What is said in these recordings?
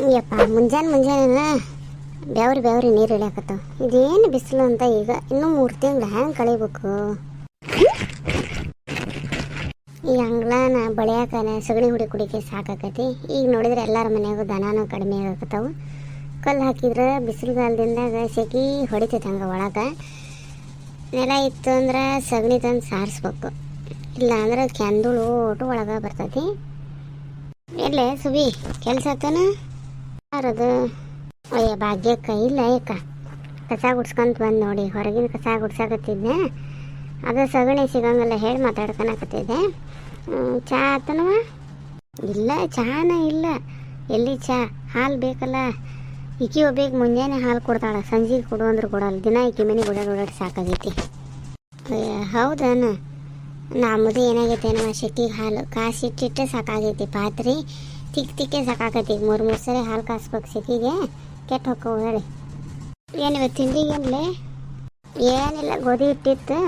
ಯಪ್ಪ, ಮುಂಜಾನೆ ಮುಂಜಾನೆ ಬೆವ್ರಿ ಬೆವ್ರಿ ನೀರು ಇಳಿಯಾಕತ್ತವ. ಇದೇನು ಬಿಸಿಲು ಅಂತ ಈಗ? ಇನ್ನೂ ಮೂರು ತಿಂಗಳು ಹೆಂಗೆ ಕಳಿಬೇಕು? ಈ ಅಂಗ್ಲಾನ ಬಳಿಯಾಕನ ಸಗಣಿ ಹುಡಿ ಕುಡಿಕೆ ಸಾಕಾಕತಿ. ಈಗ ನೋಡಿದ್ರೆ ಎಲ್ಲರ ಮನೆಯಾಗೂ ದನಾನು ಕಡಿಮೆ ಆಗಕತ್ತಾವು. ಕಲ್ಲು ಹಾಕಿದ್ರೆ ಬಿಸಿಲುಗಾಲದಿಂದಾಗ ಸೆಕಿ ಹೊಡಿತೈತೆ ಹಂಗೆ ಒಳಗೆ. ನೆಲ ಇತ್ತು ಅಂದ್ರೆ ಸಗಣಿ ತಂದು ಸಾರಿಸ್ಬೇಕು. ಇಲ್ಲ ಅಂದ್ರೆ ಕೆಂದುಳು ಒಟ್ಟು ಒಳಗೆ ಬರ್ತೈತಿ. ಎಲ್ಲೇ ಸುಬಿ, ಕೆಲಸ ಆತನ? ಯಾರದು? ಅಯ್ಯ ಭಾಗ್ಯಕ್ಕ ಇಲ್ಲ ಏಕ ಕಸ ಗುಡ್ಸ್ಕೊಂತ ಬಂದು ನೋಡಿ. ಹೊರಗಿನ ಕಸ ಗುಡ್ಸಾಕತ್ತಿದ್ದೆ. ಅದು ಸಗಣಿ ಸಿಗಂಗಿಲ್ಲ ಹೇಳಿ ಮಾತಾಡ್ಕೊಳಕತ್ತಿದ್ದೆ. ಚಾ ಆತನವ? ಇಲ್ಲ, ಚಾನ ಇಲ್ಲ. ಎಲ್ಲಿ ಚಾ? ಹಾಲು ಬೇಕಲ್ಲ. ಇಕಿ ಒಬ್ಬೇಕು ಮುಂಜಾನೆ ಹಾಲು ಕೊಡ್ತಾಳೆ. ಸಂಜೆಗೆ ಕೊಡು ಅಂದ್ರೆ ಕೊಡಲ್ಲ. ದಿನ ಇಕಿ ಮನೆ ಓಡಾಡಿ ಓಡಾಡಿ ಸಾಕಾಗೈತಿ. ಹೌದನ? ನಮ್ಮದು ಏನಾಗೈತೆ ಏನೋ ಶೆಟ್ಟಿಗೆ ಹಾಲು ಕಾಸಿಟ್ಟಿಟ್ಟೆ ಸಾಕಾಗೈತಿ ಪಾತ್ರೆ. ತಿಕ್ ತಿಕ್ಕೆ ಸಾಕಾಗೈತಿ ಈಗ ಮೂರು ಮೂರು ಸರಿ ಹಾಲು ಕಾಸ್ಬೇಕು ಸಿಕ್ಕಿಗೆ ಕೆಟ್ಟ ಹೊಕ್ಕವು ಹೇಳಿ ಏನು ಇವತ್ತು ತಿಂಡಿಗೆ ಏನಿಲ್ಲ ಗೋಧಿ ಹಿಟ್ಟಿತ್ತು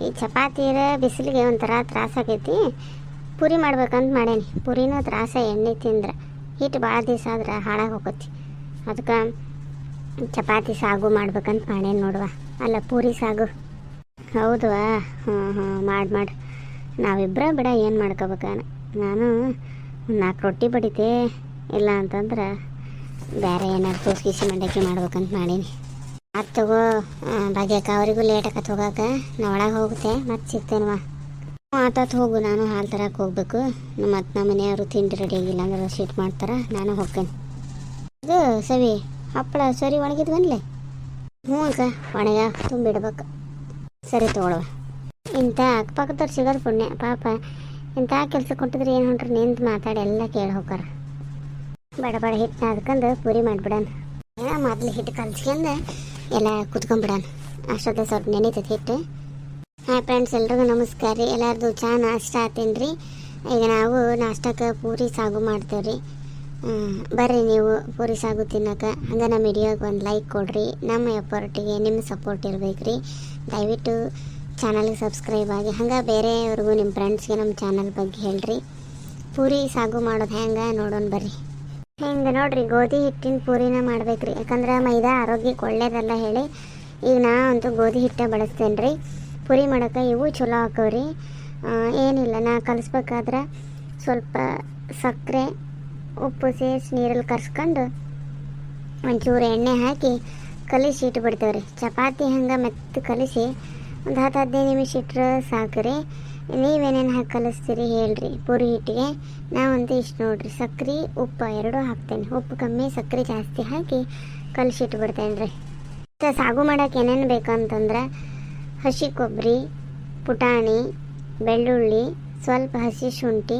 ಈ ಚಪಾತಿ ಬಿಸಿಲಿಗೆ ಒಂಥರ ತ್ರಾಸ ಆಗೈತಿ ಪುರಿ ಮಾಡ್ಬೇಕಂತ ಮಾಡೇನಿ ಪುರಿನೂ ತ್ರಾಸ ಎಣ್ಣೆ ತಿಂದ್ರೆ ಹಿಟ್ಟು ಭಾಳ ದಿವಸ ಆದ್ರೆ ಹಾಳಾಗಿ ಹೋಗತಿ ಅದಕ್ಕೆ ಚಪಾತಿ ಸಾಗು ಮಾಡ್ಬೇಕಂತ ಮಾಡೇನಿ ನೋಡುವ ಅಲ್ಲ ಪೂರಿ ಸಾಗು ಹೌದವಾ ಹ್ಞೂ ಹ್ಞೂ ಮಾಡಿ ಮಾಡಿ। ನಾವಿಬ್ಬರ ಬಿಡ ಏನು ಮಾಡ್ಕೋಬೇಕ ನಾನು ನಾಲ್ಕು ರೊಟ್ಟಿ ಬಡಿತೆ ಇಲ್ಲ ಅಂತಂದ್ರೆ ಬೇರೆ ಏನಾದ್ರು ಗೀಸಿ ಮಂಡಕ್ಕಿ ಮಾಡ್ಬೇಕಂತ ಮಾಡೀನಿ. ಅದು ತಗೋ ಭಾಗ್ಯಕ್ಕ, ಅವರಿಗೂ ಲೇಟ್ ಆಕತ್ ಹೋಗಾಕ. ನಾ ಒಳಗೆ ಹೋಗುತ್ತೆ ಮತ್ತೆ ಸಿಗ್ತೇನವ ಆತತ್ ಹೋಗು, ನಾನು ಹಾಲು ತರಕ್ಕೆ ಹೋಗ್ಬೇಕು. ಮತ್ತು ನಮ್ಮ ಮನೆಯವರು ತಿಂಡಿ ರೆಡಿ ಆಗಿಲ್ಲ ಅಂದ್ರೆ ಶೀಟ್ ಮಾಡ್ತಾರೆ, ನಾನು ಹೋಗ್ತೇನೆ. ಇದು ಸವಿ, ಹಪ್ಪಳ ಸರಿ ಒಣಗಿದ್ವನ್ಲೆ ಹ್ಞೂ ಅಕ್ಕ ಒಣಗ ತುಂಬಿಡ್ಬೇಕು. ಸರಿ ತಗೊಳ್ಳುವ ಇಂಥ ಅಕ್ಕಪಕ್ಕದವ್ರು ಸಿಗೋದು ಪುಣ್ಯ, ಪಾಪ. ಇಂಥ ಕೆಲಸ ಕೊಟ್ಟಿದ್ರೆ ಏನು ಹೊಂಟ್ರಿ ನಿಂತು ಮಾತಾಡಿ ಎಲ್ಲ ಕೇಳಿ ಹೋಗಾರ ಬಡ ಬಡ ಹಿಟ್ಟು ನಾದ್ಕೊಂಡು ಪೂರಿ ಮಾಡಿಬಿಡಣ ಮೊದಲು ಹಿಟ್ಟು ಕಲ್ಸ್ಕೊಂಡು ಎಲ್ಲ ಕುತ್ಕೊಂಡ್ಬಿಡೋಣ ಅಷ್ಟೊತ್ತೆ ಸ್ವಲ್ಪ ನೆನೀತೈತೆ ಹಿಟ್ಟು ಹಾಂ ಫ್ರೆಂಡ್ಸ್, ಎಲ್ರಿಗೂ ನಮಸ್ಕಾರ ರೀ. ಎಲ್ಲರದು ಚಾ, ನಾಷ್ಟ ಆತೇನು ರೀ ಈಗ ನಾವು ನಾಷ್ಟಕ್ಕೆ ಪೂರಿ ಸಾಗು ಮಾಡ್ತೇವೆ ರೀ ಬರ್ರಿ ನೀವು ಪೂರಿ ಸಾಗು ತಿನ್ನೋಕೆ. ಹಂಗೆ ನಮ್ಮ ವಿಡಿಯೋಗೆ ಒಂದು ಲೈಕ್ ಕೊಡ್ರಿ. ನಮ್ಮ ಎಫರ್ಟಿಗೆ ನಿಮ್ಮ ಸಪೋರ್ಟ್ ಇರಬೇಕು ರೀ ದಯವಿಟ್ಟು ಚಾನಲ್ಗೆ ಸಬ್ಸ್ಕ್ರೈಬ್ ಆಗಿ, ಹಂಗೆ ಬೇರೆಯವ್ರಿಗೂ ನಿಮ್ಮ ಫ್ರೆಂಡ್ಸ್ಗೆ ನಮ್ಮ ಚಾನಲ್ ಬಗ್ಗೆ ಹೇಳ್ರಿ. ಪೂರಿ ಸಾಗು ಮಾಡೋದು ಹೆಂಗೆ ನೋಡೋಣ ಬರ್ರಿ. ಹಿಂಗೆ ನೋಡ್ರಿ, ಗೋಧಿ ಹಿಟ್ಟಿನ ಪೂರಿನ ಮಾಡ್ಬೇಕ್ರಿ. ಯಾಕಂದ್ರೆ ಮೈದಾ ಆರೋಗ್ಯಕ್ಕೆ ಒಳ್ಳೇದಲ್ಲ ಹೇಳಿ, ಈಗ ನಾ ಅಂತೂ ಗೋಧಿ ಹಿಟ್ಟೆ ಬಳಸ್ತೇನೆ ರೀ ಪೂರಿ ಮಾಡೋಕೆ ಇವು ಚಲೋ ಹಾಕವ್ರಿ ಏನಿಲ್ಲ, ನಾ ಕಲಿಸ್ಬೇಕಾದ್ರೆ ಸ್ವಲ್ಪ ಸಕ್ಕರೆ ಉಪ್ಪು ಸೇರಿಸಿ ನೀರಲ್ಲಿ ಕರ್ಸ್ಕೊಂಡು ಒಂಚೂರು ಎಣ್ಣೆ ಹಾಕಿ ಕಲಿಸಿ ಇಟ್ಬಿಡ್ತೇವೆ ರೀ ಚಪಾತಿ ಹಂಗೆ ಮೆತ್ತ ಕಲಿಸಿ ಒಂದು ಹತ್ತು ಹದಿನೈದು ನಿಮಿಷ ಇಟ್ಟರೆ ಸಾಕು ರೀ ನೀವೇನೇನು ಹಾಕಿ ಕಲಿಸ್ತೀರಿ ಹೇಳ್ರಿ, ಪೂರಿ ಹಿಟ್ಟಿಗೆ. ನಾವಂತೂ ಇಷ್ಟು ನೋಡ್ರಿ, ಸಕ್ರೆ, ಉಪ್ಪು ಎರಡೂ ಹಾಕ್ತೇನೆ. ಉಪ್ಪು ಕಮ್ಮಿ, ಸಕ್ರೆ ಜಾಸ್ತಿ ಹಾಕಿ ಕಲಸಿಟ್ಬಿಡ್ತೇನೆ ರೀ ಸಾಗು ಮಾಡೋಕೆ ಏನೇನು ಬೇಕಂತಂದ್ರೆ, ಹಸಿ ಕೊಬ್ಬರಿ, ಪುಟಾಣಿ, ಬೆಳ್ಳುಳ್ಳಿ, ಸ್ವಲ್ಪ ಹಸಿ ಶುಂಠಿ,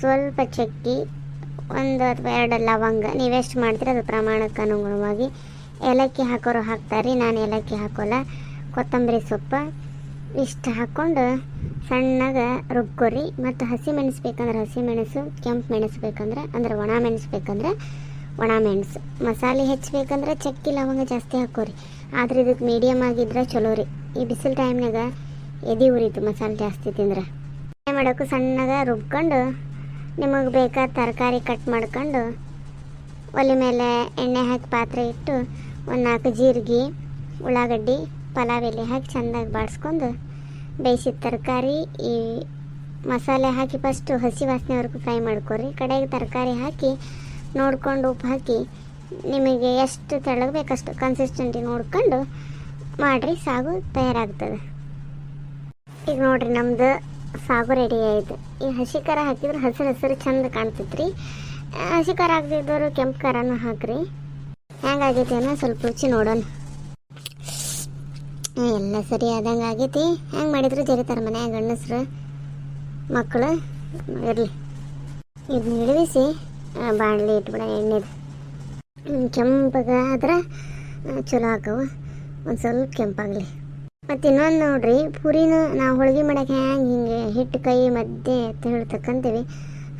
ಸ್ವಲ್ಪ ಚಕ್ಕಿ, ಒಂದು ಅಥವಾ ಎರಡು ಲವಂಗ. ನೀವೆಷ್ಟು ಮಾಡ್ತೀರ ಅದು ಪ್ರಮಾಣಕ್ಕೆ ಅನುಗುಣವಾಗಿ ಏಲಕ್ಕಿ ಹಾಕೋರು ಹಾಕ್ತಾರೆ ನಾನು ಏಲಕ್ಕಿ ಹಾಕೋಲ್ಲ. ಕೊತ್ತಂಬರಿ ಸೊಪ್ಪು, ಇಷ್ಟು ಹಾಕ್ಕೊಂಡು ಸಣ್ಣಗೆ ರುಬ್ಕೊರಿ. ಮತ್ತು ಹಸಿ ಮೆಣಸು ಬೇಕಂದ್ರೆ ಹಸಿ ಮೆಣಸು, ಕೆಂಪು ಮೆಣಸು ಬೇಕಂದ್ರೆ, ಅಂದರೆ ಒಣ ಮೆಣಸು ಬೇಕಂದ್ರೆ ಒಣ ಮೆಣಸು. ಮಸಾಲೆ ಹೆಚ್ಚಬೇಕಂದ್ರೆ ಚಕ್ಕಿ ಲವಂಗ ಜಾಸ್ತಿ ಹಾಕೋರಿ ಆದ್ರೆ ಇದಕ್ಕೆ ಮೀಡಿಯಮ್ ಆಗಿದ್ರೆ ಚಲೋ ರೀ. ಈ ಬಿಸಿಲು ಟೈಮ್ನಾಗ ಎದೆ ಉರಿತು ಮಸಾಲೆ ಜಾಸ್ತಿ ತಿಂದ್ರೆ. ಏನು ಮಾಡೋಕ್ಕೂ ಸಣ್ಣಗೆ ರುಬ್ಕೊಂಡು ನಿಮಗೆ ಬೇಕಾದ ತರಕಾರಿ ಕಟ್ ಮಾಡ್ಕೊಂಡು ಒಲೆ ಮೇಲೆ ಎಣ್ಣೆ ಹಾಕಿ ಪಾತ್ರೆ ಇಟ್ಟು ಒಂದು ನಾಲ್ಕು ಜೀರಿಗೆ ಉಳ್ಳಾಗಡ್ಡಿ ಪಲಾವ್ ಎಲೆ ಹಾಕಿ ಚೆಂದಾಗಿ ಬಾಡಿಸ್ಕೊಂಡು ಬೇಯಿಸಿದ ತರಕಾರಿ, ಈ ಮಸಾಲೆ ಹಾಕಿ ಫಸ್ಟು ಹಸಿ ವಾಸನೆವರೆಗೂ ಫ್ರೈ ಮಾಡ್ಕೊರಿ. ಕಡೆಗೆ ತರಕಾರಿ ಹಾಕಿ ನೋಡ್ಕೊಂಡು ಉಪ್ಪು ಹಾಕಿ ನಿಮಗೆ ಎಷ್ಟು ತೆಳ್ಳಗೆ ಬೇಕಷ್ಟು ಕನ್ಸಿಸ್ಟೆಂಟಿ ನೋಡ್ಕೊಂಡು ಮಾಡಿರಿ, ಸಾಗು ತಯಾರಾಗ್ತದೆ. ಈಗ ನೋಡಿರಿ ನಮ್ದು ಸಾಗು ರೆಡಿ ಆಯಿತು. ಈ ಹಸಿ ಖಾರ ಹಾಕಿದ್ರೆ ಹಸಿರು ಹಸಿರು ಚಂದ ಕಾಣ್ತೈತ್ರಿ. ಹಸಿ ಖಾರ ಹಾಕ್ದಿದ್ದವರು ಕೆಂಪು ಖಾರನೂ ಹಾಕಿರಿ. ಹೆಂಗಾಗೈತೆ ಅನ್ನೋ ಸ್ವಲ್ಪ ರುಚಿ ನೋಡೋಣ. ಎಲ್ಲ ಸರಿ ಆದಂಗೆ ಆಗೈತಿ. ಹೆಂಗೆ ಮಾಡಿದ್ರು? ಜರಿತಾರೆ ಮನೆ, ಗಂಡಸ್ರು, ಮಕ್ಕಳು. ಇರಲಿ. ಇದನ್ನ ಹಿಡಿದಿಸಿ ಬಾಣಲಿ ಇಟ್ಬಿಡ ಎಣ್ಣೆದು ಕೆಂಪಗೆ ಆದ್ರೆ ಚಲೋ ಹಾಕವು ಒಂದು ಸ್ವಲ್ಪ ಕೆಂಪಾಗಲಿ. ಮತ್ತು ಇನ್ನೊಂದು ನೋಡ್ರಿ, ಪೂರಿನ ನಾವು ಹೋಳಿಗೆ ಮಾಡಕ್ಕೆ ಹೆಂಗೆ ಹಿಂಗೆ ಹಿಟ್ಟು ಕೈ ಮಧ್ಯೆ ಅಂತ ಹೇಳ್ತಕ್ಕಂತೀವಿ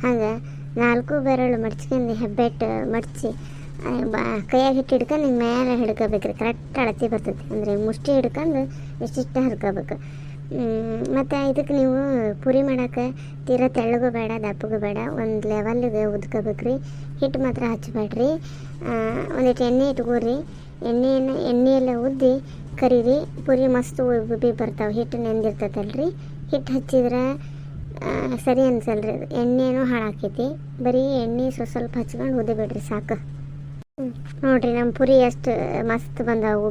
ಹಂಗೆ ನಾಲ್ಕು ಬೆರಳು ಮಡ್ಚ್ಕೊಂಡು ಹೆಬ್ಬೆಟ್ಟು ಮಡ್ಚಿ ಬಾ, ಕೈಯಾಗ ಹಿಟ್ಟು ಹಿಡ್ಕೊಂಡು ಹಿಂಗೆ ಮೇಲೆ ಹಿಡ್ಕೋಬೇಕ್ರಿ ಕರೆಕ್ಟ್ ಅಳತಿ ಬರ್ತೈತಿ. ಅಂದರೆ ಮುಷ್ಟಿ ಹಿಡ್ಕೊಂಡು ಇಷ್ಟಿಷ್ಟ ಹರ್ಕೋಬೇಕು. ಮತ್ತು ಇದಕ್ಕೆ ನೀವು ಪುರಿ ಮಾಡೋಕೆ ತೀರಾ ತೆಳ್ಳಗೂ ಬೇಡ, ದಪ್ಪಗೂ ಬೇಡ, ಒಂದು ಲೆವೆಲ್ಗೆ ಉದ್ಕೋಬೇಕ್ರಿ ಹಿಟ್ಟು ಮಾತ್ರ ಹಚ್ಚಬೇಡ್ರಿ. ಒಂದಿಟ್ಟು ಎಣ್ಣೆ ಇಟ್ಕೋರಿ. ಎಣ್ಣೆಯನ್ನು, ಎಣ್ಣೆಯೆಲ್ಲ ಉದ್ದಿ ಕರೀರಿ. ಪುರಿ ಮಸ್ತ್ ಉಬ್ಬಿ ಬರ್ತಾವೆ. ಹಿಟ್ಟು ನೆಂದಿರ್ತೈತಲ್ರಿ. ಹಿಟ್ಟು ಹಚ್ಚಿದ್ರೆ ಸರಿ ಅನ್ಸಲ್ರಿ. ಅದು ಎಣ್ಣೆನೂ ಹಾಳಾಕೈತಿ. ಬರೀ ಎಣ್ಣೆ ಸ್ವಲ್ಪ ಸ್ವಲ್ಪ ಹಚ್ಕೊಂಡು ಉದ್ದಬೇಡ್ರಿ ಸಾಕು. ನೋಡ್ರಿ ನಮ್ಮ ಪುರಿ ಎಷ್ಟು ಮಸ್ತ್ ಬಂದಾವ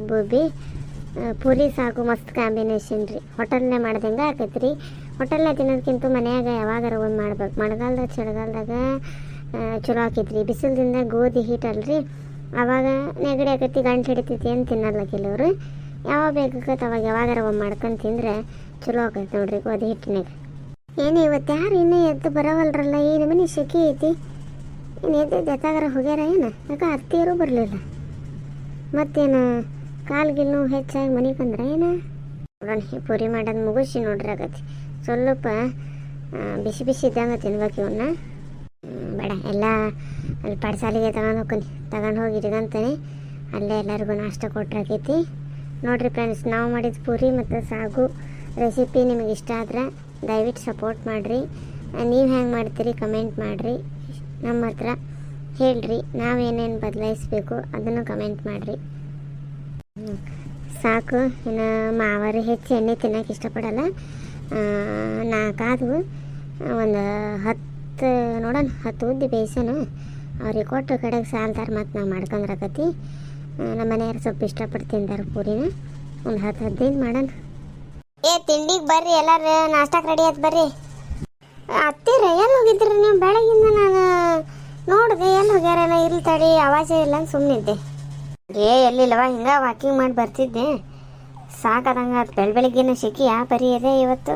ಆ, ಪುರಿ ಸಾಕು ಮಸ್ತ್ ಕಾಂಬಿನೇಷನ್ ರೀ. ಹೋಟೆಲ್ನೇ ಮಾಡ್ದಂಗೆ ಆಕೈತಿ ರೀ ಹೋಟೆಲ್ನಾಗ ತಿನ್ನೋದಕ್ಕಿಂತ ಮನ್ಯಾಗ ಯಾವಾಗಾರ ಒಂದು ಮಾಡ್ಬೇಕು. ಮಳೆಗಾಲದಾಗ ಚಳಿಗಾಲದಾಗ ಚಲೋ ಆಕೈತಿ ರೀ ಬಿಸಿಲ್ದಿಂದ ಗೋಧಿ ಹೀಟ್ ಅಲ್ರಿ. ಅವಾಗ ನೆಗಡಿ ಆಕೈತಿ ಗಂಟು ಹಿಡಿತೈತಿ ಅಂತ ತಿನ್ನಲ್ಲ ಕೆಲವರು. ಯಾವಾಗ ಬೇಕಾಗತ್ತೆ ಅವಾಗ ಯಾವಾಗಾರ ಒಂದು ಮಾಡ್ಕೊಂಡು ತಿಂದರೆ ಚಲೋ ಆಕೈತಿ ನೋಡ್ರಿ ಗೋಧಿ ಹಿಟ್ಟಿನಾಗ ಏನು ಇವತ್ತು ಯಾರು ಇನ್ನೂ ಎದ್ದು ಬರವಲ್ರಲ್ಲ ಏನು ಮನೆ ಶಕಿ ಐತಿ. ಜತಾಗರ ಎತ್ತಾಗಾರ ಹೋಗ್ಯಾರ ಏನು? ಯಾಕೆ ಅತ್ತಿಯರು ಬರಲಿಲ್ಲ? ಮತ್ತೇನು ಕಾಲ್ಗಿಲ್ ನೋವು ಹೆಚ್ಚಾಗಿ ಮನೆಗೆ ಬಂದ್ರೆ ಏನು? ನೋಡೋಣ ಪೂರಿ ಮಾಡೋದು ಮುಗಿಸಿ ನೋಡ್ರಿ ಆಗತ್ತೆ. ಸ್ವಲ್ಪ ಬಿಸಿ ಬಿಸಿ ಇದ್ದಂಗೆ ತಿನ್ಬೇಕು ಇವನ್ನ ಬೇಡ, ಎಲ್ಲ ಅಲ್ಲಿ ಪಡ್ಸಾಲಿಗೆ ತಗೊಂಡು ಹೋಗ್ತೀನಿ ತಗೊಂಡು ಹೋಗಿ ಇಟ್ಕೊಂತಾನೆ ಅಲ್ಲೇ ಎಲ್ಲರಿಗೂ ನಾಷ್ಟ ಕೊಟ್ರಾಕೈತಿ ನೋಡ್ರಿ ಫ್ರೆಂಡ್ಸ್ ನಾವು ಮಾಡಿದ ಪೂರಿ ಮತ್ತು ಸಾಗು ರೆಸಿಪಿ ನಿಮಗೆ ಇಷ್ಟ ಆದ್ರೆ ದಯವಿಟ್ಟು ಸಪೋರ್ಟ್ ಮಾಡಿರಿ. ನೀವು ಹೆಂಗೆ ಮಾಡ್ತೀರಿ ಕಮೆಂಟ್ ಮಾಡಿರಿ. ನಮ್ಮ ಹತ್ರ ಹೇಳ್ರಿ, ನಾವೇನೇನು ಬದಲಾಯಿಸ್ಬೇಕು ಅದನ್ನು ಕಮೆಂಟ್ ಮಾಡಿರಿ. ಸಾಕು, ಇನ್ನು ಮಾವರು ಹೆಚ್ಚು ಎಣ್ಣೆ ತಿನ್ನೋಕೆ ಇಷ್ಟಪಡಲ್ಲ. ನಾಲ್ಕಾದವು ಒಂದು ಹತ್ತು, ನೋಡೋಣ, ಹತ್ತು ಉದ್ದಿ ಬೇಯಿಸೋಣ. ಅವ್ರಿಗೆ ಕೊಟ್ಟು ಕಡೆಗೆ ಸಾಲ್ತಾರೆ ಮತ್ತು ನಾವು ಮಾಡ್ಕೊಂಡ್ರಕತಿ. ನಮ್ಮ ಮನೆಯವ್ರು ಸ್ವಲ್ಪ ಇಷ್ಟಪಟ್ಟು ತಿಂತಾರೆ ಪೂರಿನ. ಒಂದು ಹತ್ತು ಹದಿನೈದು ಮಾಡೋಣ. ಏ, ತಿಂಡಿಗೆ ಬರ್ರಿ ಎಲ್ಲರೂ ನಾಷ್ಟಕ್ಕೆ ರೆಡಿ ಆಯ್ತು ಬರ್ರಿ. ಅತ್ತೀರ ಎಲ್ಲಿ ಹೋಗಿದ್ರಿ ನೀವು? ಬೆಳಗಿಂದ ನಾನು ನೋಡಿದೆ, ಎಲ್ಲಿ ಹೋಗ್ಯಾರಲ್ಲ? ಇರ್ಲಿ ತಡಿ ಆವಾಜ ಇಲ್ಲ ಅಂತ ಸುಮ್ಮನಿದ್ದೆ ಏ, ಎಲ್ಲಿಲ್ಲವ? ಹಿಂಗೆ ವಾಕಿಂಗ್ ಮಾಡಿ ಬರ್ತಿದ್ದೆ. ಸಾಕದಂಗ ಅದು ಬೆಳ ಬೆಳಿಗ್ಗೆನ ಶೆಕಿ ಯಾ ಪರಿ ಇದೆ ಇವತ್ತು?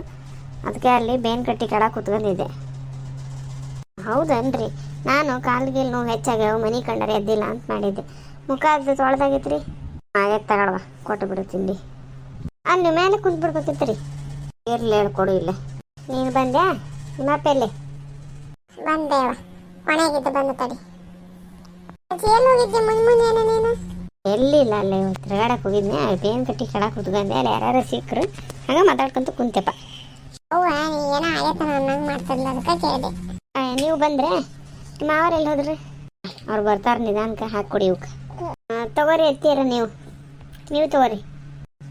ಅದಕ್ಕೆ ಅಲ್ಲಿ ಬೇನ್ ಕಟ್ಟಿ ಕಡ ಕುತ್ಕೊಂಡಿದ್ದೆ. ಹೌದನ್ರಿ? ನಾನು ಕಾಲ್ಗೆ ನೋವು ಹೆಚ್ಚಾಗ್ಯಾವ, ಮನೆ ಕಂಡರೆ ಎದ್ದಿಲ್ಲ ಅಂತ ಮಾಡಿದ್ದೆ. ಮುಖ ಅದು ರೀ ಆಗೈತೆ ತಗೊಳ್ವ, ಕೊಟ್ಟು ಬಿಡು ತಿಂಡಿ. ಅಲ್ಲಿ ಮೇಲೆ ಕುಂತ್ಬಿಡ್ಬೇಕಿತ್ತು ರೀ ಇರ್ಲಿ ಹೇಳ್ಕೊಡು ಇಲ್ಲ. ನೀನು ಬಂದ್ಯಾ? ಎಲ್ಲಿ ಬಂದೇವ. ಒಣಗಿದ್ದು ಬಂದ ತಡಿ. ಎಲ್ಲಿ ಹೋಗಿದ್ದೆ ಮುಂದೆ ಮುಂದೆ ನೀನು? ಎಲ್ಲಿಲ್ಲ ಅಲ್ಲೇ ತಿರುಗಾಡಕ್ಕೆ ಹೋಗಿದ್ನೆ. ಬೇನ್ ಕಟ್ಟಿ ಕೆಳಗೆ ಕುತ್ಕೊಂಡೆ. ಅಲ್ಲಿ ಯಾರ್ಯಾರು ಸಿಕ್ಕರು ಹಾಗೆ ಮಾತಾಡ್ಕೊಂತ ಕುಂತೆಪ್ಪ. ಅವ್ವ ಏನೋ ಆಗೈತೆ ಅನ್ನಂಗೆ ಮಾಡ್ತಿರ್ಲಿಲ್ಲ ಅದಕ್ಕೆ ಕೇಳಿದೆ. ನೀವು ಬಂದ್ರೆ ನಿಮ್ಮ ಅವ್ರು ಎಲ್ಲಿ ಹೋದ್ರಿ? ಅವ್ರು ಬರ್ತಾರೆ ನಿಧಾನಕ್ಕೆ ಹಾಕಿ ಕೊಡಿ ಇವಕ್ಕೆ ತಗೋರಿ ಎತ್ತೀರ ನೀವು. ನೀವು ತಗೋರಿ.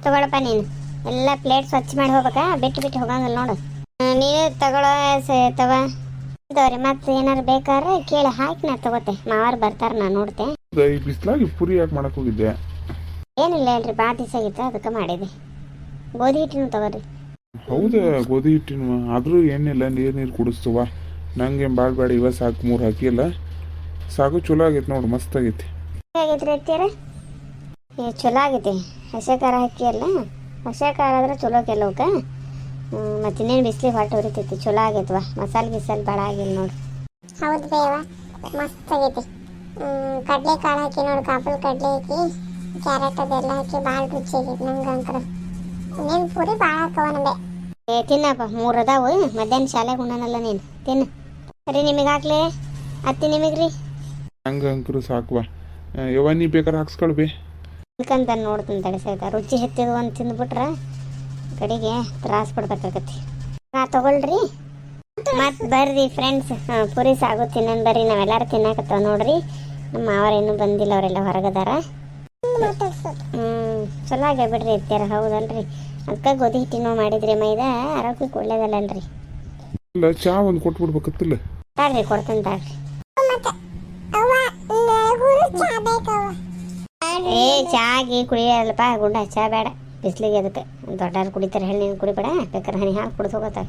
ತಗೊಳಪ್ಪ ನೀನು. ಎಲ್ಲ ಪ್ಲೇಟ್ ಸ್ವಚ್ಛ ಮಾಡಿ ಹೋಗ್ಬೇಕಾ? ಬಿಟ್ಟು ಬಿಟ್ಟು ಹೋಗಂಗಿಲ್ಲ ನೋಡು. ನೀನು ತಗೊಳ್ಳೋ ಆಸೆ ತವಾ ತಗೋರಿ ಮತ್ತೆ ಏನಾರು ಬೇಕಾದ್ರೆ ಕೇಳಿ. ಹಾಕಿ ನಾ ತಗೋತೆ. ಮಾವಾರು ಬರ್ತಾರೆ ನಾ ನೋಡ್ತೆ. ಈ ಬಿಸ್ಲಾಗಿ ಪುರಿ ಯಾಕೆ ಮಾಡಕ್ ಹೋಗಿದ್ದೆ? ಏನಿಲ್ಲ ಹೇಳ್ರಿ ಭಾಳ ದಿವಸ ಆಗಿತ್ತು ಅದಕ್ಕೆ ಮಾಡಿದೆ. ಗೋಧಿ ಹಿಟ್ಟಿನ ತಗೋರಿ. ಹೌದಾ ಗೋಧಿ ಹಿಟ್ಟಿನ? ಆದರೂ ಏನಿಲ್ಲ ನೀರು ನೀರು ಕುಡಿಸ್ತವ. ನಂಗೆ ಬಾಡ್ಬೇಡ ಬೇಡ ಇವ ಸಾಕು ಮೂರು ಹಾಕಿಲ್ಲ. ಸಾಕು ಚಲೋ ಆಗೈತೆ ನೋಡು ಮಸ್ತ್ ಆಗೈತಿ. ಹೇಗೈತ್ರಿ ಅತ್ತಿಯರ ಏ ಚಲೋ ಆಗೈತಿ. ಹಸೆ ಖಾರ ಹಾಕಿ ಅಲ್ಲ ಹಸೆ ಖಾರ ಆದ್ರೆ ಚಲೋ ಕೆಲವಕ್ಕೆ ಮತ್ತು ಇನ್ನೇನು ಬಿಸಿಲಿಗೆ ಹೊಟ್ಟೆ ಉರಿತೈತಿ. ಚಲೋ ಆಗೈತವ ಮಸಾಲೆ ಗಿಸಾಲೆ ಭಾಳ ಆಗಿಲ್ಲ ನೋಡಿ. ಹೌದು ಬೇವ ಮಸ್ತ್ ಆಗೈತಿ. ಕಡಲೆ ಕಾಳು ಹಾಕಿ ನೋಡು ಕಾಪಲ್ ಕಡಲೆ ಹಾಕಿ ಕ್ಯಾರೆಟ್ ಅದೆಲ್ಲ ಹಾಕಿ ಭಾಳ ರುಚಿ ಆಗೈತಿ ನಂಗೆ ಅಂತರ. ಇನ್ನೇನು ಪೂರಿ ಭಾಳ ಹಾಕವ ನಂಬೆ. ಏ ತಿನ್ನಪ್ಪ. ಮೂರು ಅದಾವು. ಮಧ್ಯಾಹ್ನ ಶಾಲೆಗೆ ಉಣ್ಣನಲ್ಲ ನೀನು. ತಿನ್ನು. ಸರಿ ನಿಮಗೆ ಹಾಕ್ಲಿ. ಅತ್ತಿ ನಿಮಗೆ ರೀ. ಹಂಗೆ ಅಂಕರು ಸಾಕುವ. ಯಾವ ನೀ ಬೇಕಾರೆ ಹಾಕ್ಸ್ಕೊಳ್ಬಿ. ಅನ್ಕಂತ ನೋಡ್ತೀನಿ ತಡೆ ಸಹಿತ ರುಚಿ ಹೆಚ್ಚಿದ ಒಂದು ತಿಂದ್ಬಿಟ್ರೆ ಕಡೆಗೆ ತ್ರಾಸ ಕೊಡ್ಬೇಕಾಗತ್ತೆ ನಾ ತಗೊಳ್ರಿ. ಮತ್ತು ಬರ್ರಿ ಫ್ರೆಂಡ್ಸ್ ಹಾಂ ಪುರಿ ಸಾಗು ತಿನ್ನನ್ ಬರ್ರಿ. ನಾವೆಲ್ಲರೂ ತಿನ್ನಕತ್ತವ ನೋಡ್ರಿ. ನಮ್ಮ ಅವರೇನು ಬಂದಿಲ್ಲ ಅವರೆಲ್ಲ ಹೊರಗದಾರ. ಹ್ಞೂ ಚಲೋ ಆಗ್ಯಾವ ಬಿಡ್ರಿ ಎತ್ಯಾರ ಹೌದಲ್ರಿ. ಅದಕ್ಕೆ ಗೋಧಿ ಹಿಟ್ಟಿನ ಮಾಡಿದ್ರಿ ಮೈದಾ. ಆರೋಗ್ಯಕ್ಕೆ ಒಳ್ಳೇದಲ್ಲಲ್ರಿ ಇಲ್ಲ ಚಾ ಒಂದು ಕೊಟ್ಬಿಡ್ಬೇಕತ್ತಿಲ್ಲ. ತಾಳ್ರಿ ಕೊಡ್ತೀನಿ ತಾಳ್ರಿ. ಏ ಚಾ ಆಗಿ ಏ ಚಾಗಿ ಕುಡಿಯಲ್ಲಪ್ಪ ಗುಂಡ ಚಾ ಬೇಡ. ಬಿಸ್ಲಿಗೆ ಅದಕ್ಕೆ ದೊಡ್ಡವ್ರು ಕುಡಿತಾರೆ ಹೇಳಿ ನೀನು ಕುಡಿಬೇಡ, ಬೇಕಾದ್ರೆ ಹನಿ ಹಾಕಿ ಕುಡಿದು ಹೋಗತ್ತಾಗ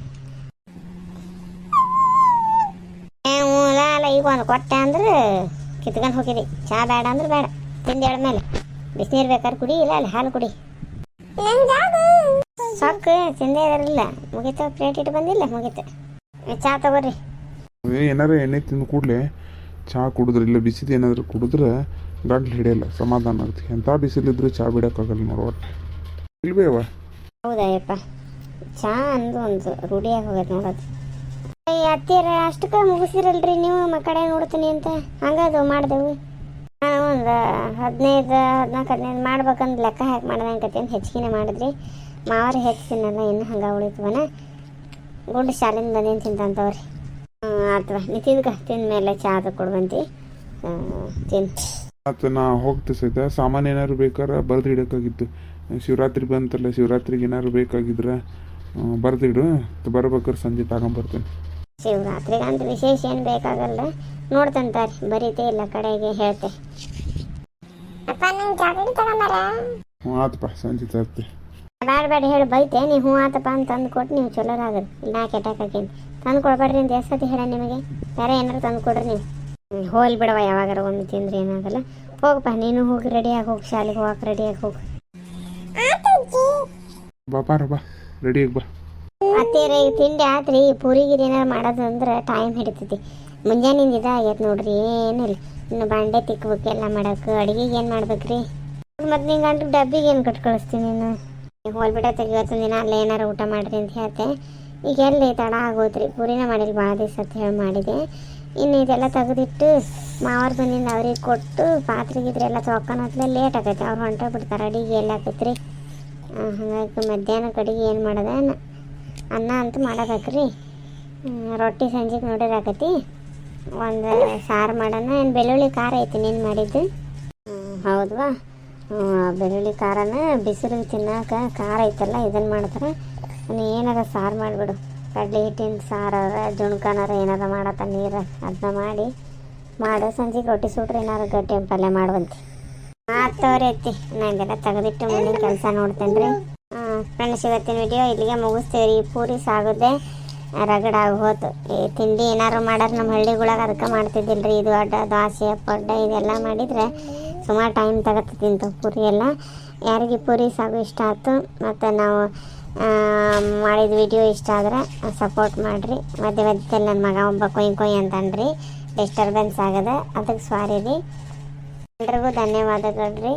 ಅಲ್ಲ, ಈಗ ಒಂದು ಕೊಟ್ಟೆ ಅಂದ್ರೆ ಕಿತ್ಕೊಂಡು ಹೋಗಿರಿ. ಚಾ ಬೇಡ ಅಂದ್ರೆ ಬೇಡ ತಿಂದು ಮೇಲೆ ಬಿಸಿನೀರು ಬೇಕಾದ್ರೆ ಕುಡಿ, ಇಲ್ಲ ಅಲ್ಲಿ ಹಾಲು ಕುಡಿ. ಸಾಕು, ತಿಂದೇ ಇರಲಿಲ್ಲ. ಮುಗೀತು ಪ್ಲೇಟ್ ಇಟ್ಟು ಬಂದಿಲ್ಲ, ಮುಗೀತು. ಚಾ ತಗೋರಿ. ಏನಾರು ಎಣ್ಣೆ ತಿಂದು ಕೂಡಲೇ ಚಾ ಕುಡಿದ್ರೆ, ಇಲ್ಲ ಬಿಸಿದು ಏನಾದರೂ ಕುಡಿದ್ರೆ ಗಂಟ್ಲು ಹಿಡಿಯಲ್ಲ, ಸಮಾಧಾನ ಆಗುತ್ತೆ. ಎಂಥ ಬಿಸಿಲಿದ್ರೆ ಚಹಾ ಬಿಡೋಕ್ಕಾಗಲ್ಲ ಇಲ್ವೇವ? ಹೌದಯ್ಯಪ್ಪ. ಚಾ ಅಂದು ಒಂದು ರೂಢಿಯಾಗಿ ಹೋಗೈತೆ ನೋಡೋದು ಹತ್ತಿರ ಅತ್ತಿಯರ ಅಷ್ಟಕ್ಕೆ ಮುಗಿಸಿರಲ್ರಿ ನೀವು ಮಕ್ಕಳೇ ನೋಡ್ತೀನಿ ಅಂತ? ಹಂಗದು ಮಾಡಿದೆವು. ನಾನು ಒಂದು ಹದಿನೈದು ಹದಿನಾಲ್ಕು ಹದಿನೈದು ಮಾಡ್ಬೇಕಂದು ಲೆಕ್ಕ ಹಾಕಿ ಮಾಡ್ದಂಗೆ ಅಂತ ಹೆಚ್ಚಿಗೆ ಮಾಡಿದ್ರಿ. ಮಾವಾರ ಹೆಚ್ಚಿನಲ್ಲ ಇನ್ನು ಹಂಗೆ ಉಳಿತವನ ಗುಂಡು ಶಾಲಿಂದ ಬಂದೇನು ತಿಂತಂತವ್ರಿ. ಆತವ ನೀ ತಿಂದ್ಕ ತಿಂದ ಮೇಲೆ ಚಾ ಅದು ಕೊಡುವಂತಿ ತಿನ್ ಆತ ನಾ ಹೋಗ್ತೆ ಸಹಿತ ಸಾಮಾನು ಏನಾದ್ರು ಬೇಕಾದ್ರೆ ಬರೆದು ಇಡೋಕ್ಕಾಗಿತ್ತು ಶಿವರಾತ್ರಿ ಬಂತಲ್ಲ ಶಿವರಾತ್ರಿಗೆ ಏನಾದ್ರು ಬೇಕಾಗಿದ್ರೆ ಬರ್ದಿಡು. ಬರ್ಬೇಕಾದ್ರೆ ಸಂಜೆ ತಗೊಂಬರ್ತೇನೆ. ಶಿವರಾತ್ರಿಗೆ ಅಂತ ವಿಶೇಷ ಏನು ಬೇಕಾಗಲ್ಲ ನೋಡ್ತಂತಾರೆ ಬರೀತೆ ಇಲ್ಲ ಕಡೆಗೆ ಹೇಳ್ತೆ. ಅಪ್ಪ ನಂಗೆ ಚಾಕ್ಲೇಟ್ ತಗೊಂಬರ? ಹ್ಞೂ ಆತಪ್ಪ ಸಂಜೆ ತರ್ತೆ. ಬೇಡ ಹೇಳಿ ಬೈತೆ. ನೀವು ಹ್ಞೂ ಆತಪ್ಪ ಅಂತ ತಂದು ಕೊಟ್ಟು ನೀವು ಚಲೋ ಆಗದು ನಾ ಕೆಟ್ಟಾಕ ಹಾಕೀನಿ ತಂದು ಕೊಡ್ಬೇಡ್ರಿ ಅಂತ ಎಷ್ಟು ಸತಿ ಹೇಳ ನಿಮಗೆ? ಬೇರೆ ಏನಾರು ತಂದು ಕೊಡ್ರಿ ನೀವು. ಹೋಲ್ ಬಿಡವ ಯಾವಾಗಾರ ಒಮ್ಮೆ ತಿಂದ್ರೆ ಏನಾಗಲ್ಲ. ಹೋಗಪ್ಪ ನೀನು ಹೋಗಿ ರೆಡಿಯಾಗಿ ಹೋಗಿ ಶಾಲೆಗೆ ಹೋಗಕ್ಕೆ ರೆಡಿಯಾಗಿ ಹೋಗು. ಬಾ ಬಾರ ಬಾ ರೆಡಿಯಾಗಿ ಬಾ. ಅತ್ತೇರ ಈಗ ತಿಂಡಿ ಆತ್ರಿ ಪೂರಿಗಿರಿ ಏನಾರು ಮಾಡೋದು ಅಂದ್ರೆ ಟೈಮ್ ಹಿಡಿತೈತಿ. ಮುಂಜಾನಿಂದ ಇದಾಗೈತೆ ನೋಡ್ರಿ ಏನಿಲ್ಲ ಇನ್ನು ಬಾಂಡೆ ತಿಕ್ಕಬೇಕು ಎಲ್ಲ ಮಾಡೋಕೆ. ಅಡುಗೆಗೆ ಏನು ಮಾಡ್ಬೇಕ್ರಿ? ಮತ್ತು ನಿಂಗೆ ಗಂಟು ಡಬ್ಬಿಗೆ ಏನು ಕೊಟ್ಟು ಕಳಿಸ್ತೀನಿ ನೀನು? ಹೋಲ್ಬಿಟ್ಟೈತೆ ಇವತ್ತೊಂದು ದಿನ ಅಲ್ಲೇ ಏನಾರು ಊಟ ಮಾಡ್ರಿ ಅಂತ ಹೇಳ್ತೆ. ಈಗ ಎಲ್ಲಿ ತಡ ಆಗೋತ್ರಿ? ಪೂರಿನ ಮಾಡಿಲ್ಲ ಭಾಳ ದಿವಸ ಅಂತ ಹೇಳಿ ಮಾಡಿದೆ. ಇನ್ನು ಇದೆಲ್ಲ ತೆಗೆದಿಟ್ಟು ಮಾವರ ಬಂದಿಂದ ಅವ್ರಿಗೆ ಕೊಟ್ಟು ಪಾತ್ರೆಗಿದ್ರೆ ಎಲ್ಲ ತೊಳ್ಕೊಳತ್ಲೆ ಲೇಟ್ ಆಗೈತೆ. ಅವ್ರು ಹೊಂಟೋಗ್ಬಿಡ್ತಾರೆ ಬಿಡ್ತಾರೆ ಅಡಿಗೆ ಎಲ್ಲ ಆಕೈತ್ರಿ ಹಾಗಾಗಿ ಮಧ್ಯಾಹ್ನ ಕಡೆಗೆ ಏನು ಮಾಡೋದ? ಅನ್ನ. ಅಂತೂ ಮಾಡಬೇಕ್ರಿ. ರೊಟ್ಟಿ ಸಂಜೆಗೆ ನೋಡಿರಾಕತಿ ಒಂದು ಸಾರು ಮಾಡೋಣ. ಏನು ಬೆಳ್ಳುಳ್ಳಿ ಖಾರ ಐತಿ ನೀನು ಮಾಡಿದ್ದು? ಹೌದವಾ? ಬೆಳ್ಳುಳ್ಳಿ ಖಾರನ ಬಿಸಿಲು ತಿನ್ನಾಕ ಖಾರ ಐತಲ್ಲ ಇದನ್ನು ಮಾಡ್ತಾರೆ. ನೀ ಏನಾರ ಸಾರು ಮಾಡಿಬಿಡು. ಕಡಲೆ ಹಿಟ್ಟಿನ ಸಾರಾರ ಜುಣ್ಕನಾರ ಏನಾರ ಮಾಡತ್ತ ನೀರು ಅದನ್ನ ಮಾಡಿ. ಮಾಡೋ, ಸಂಜೆಗೆ ರೊಟ್ಟಿ ಸುಟ್ರೆ ಏನಾರು ಗಟ್ಟಿ ಪಲ್ಯ ಮಾಡುವಂತೆ. ಆತವ್ರಿ ಐತಿ ನಾ ಇದೆಲ್ಲ ತೆಗೆದಿಟ್ಟು ಮುಂದಿನ ಕೆಲಸ ನೋಡ್ತೇನೆ ರೀ ಫ್ರೆಂಡ್ಸ್, ಇವತ್ತಿನ ವಿಡಿಯೋ ಇಲ್ಲಿಗೆ ಮುಗಿಸ್ತೇವೆ ರೀ ಪೂರಿ ಸಾಗುತ್ತೆ ರಗಡ, ಹೋತು. ಈ ತಿಂಡಿ ಏನಾರು ಮಾಡಾರ ನಮ್ಮ ಹಳ್ಳಿಗಳಾಗ ಅದಕ್ಕೆ ಮಾಡ್ತಿದ್ದಿಲ್ಲ ರೀ ಇದು ಅಡ್ಡ ದೋಸೆ ಪಡ್ಡ ಇದೆಲ್ಲ ಮಾಡಿದರೆ ಸುಮಾರು ಟೈಮ್ ತಗತ್ತೆ ತಿಂತು ಪೂರಿ ಎಲ್ಲ. ಯಾರಿಗೆ ಪೂರಿ, ಸಾಗು ಇಷ್ಟ ಆಯ್ತು, ಮತ್ತು ನಾವು ಮಾಡಿದ ವಿಡಿಯೋ ಇಷ್ಟ ಆದ್ರೆ ಸಪೋರ್ಟ್ ಮಾಡಿರಿ. ಮಧ್ಯ ಮಧ್ಯದಲ್ಲಿ ನನ್ನ ಮಗ ಒಬ್ಬ ಕೊಯ್ ಕೊಯ್ ಅಂತನ್ರಿ. ಡಿಸ್ಟರ್ಬೆನ್ಸ್ ಆಗದೆ ಅದಕ್ಕೆ ಸಾರಿ ರೀ ಎಲ್ರಿಗೂ ಧನ್ಯವಾದಗಳು ರೀ.